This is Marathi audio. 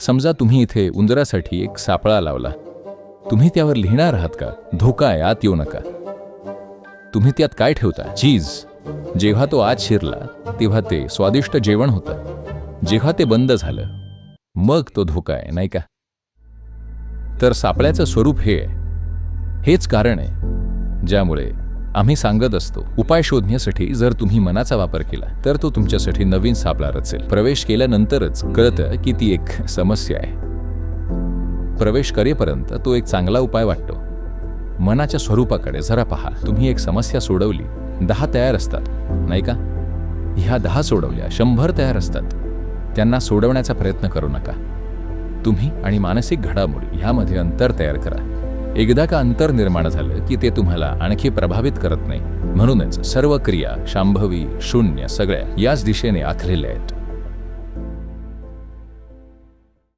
समजा तुम्ही इथे उंदरासाठी एक सापळा लावला. तुम्ही त्यावर लिहिणार आहात का? धोका आहे आत येऊ नका. तुम्ही त्यात काय ठेवता? चीज. जेव्हा तो आत शिरला तेव्हा ते स्वादिष्ट जेवण होतं. जेव्हा ते बंद झालं मग तो धोका आहे नाही का? तर सापळ्याचं स्वरूप हे आहे. हेच कारण आहे ज्यामुळे आम्ही सांगत असतो उपाय शोधण्यासाठी जर तुम्ही मनाचा वापर केला तर तो तुमच्यासाठी नवीन सापळा रचेल. प्रवेश केल्यानंतरच कळतं की ती एक समस्या आहे. प्रवेश करेपर्यंत तो एक चांगला उपाय वाटतो. मनाच्या स्वरूपाकडे जरा पहा. तुम्ही एक समस्या सोडवली दहा तयार असतात नाही का? ह्या दहा सोडवल्या शंभर तयार असतात. त्यांना सोडवण्याचा प्रयत्न करू नका. तुम्ही आणि मानसिक घडामोडी ह्यामध्ये अंतर तयार करा. एकदा का अंतर निर्माण झालं की ते तुम्हाला आणखी प्रभावित करत नाही. म्हणूनच सर्व क्रिया शांभवी शून्य सगळ्या याच दिशेने आखलेल्या आहेत.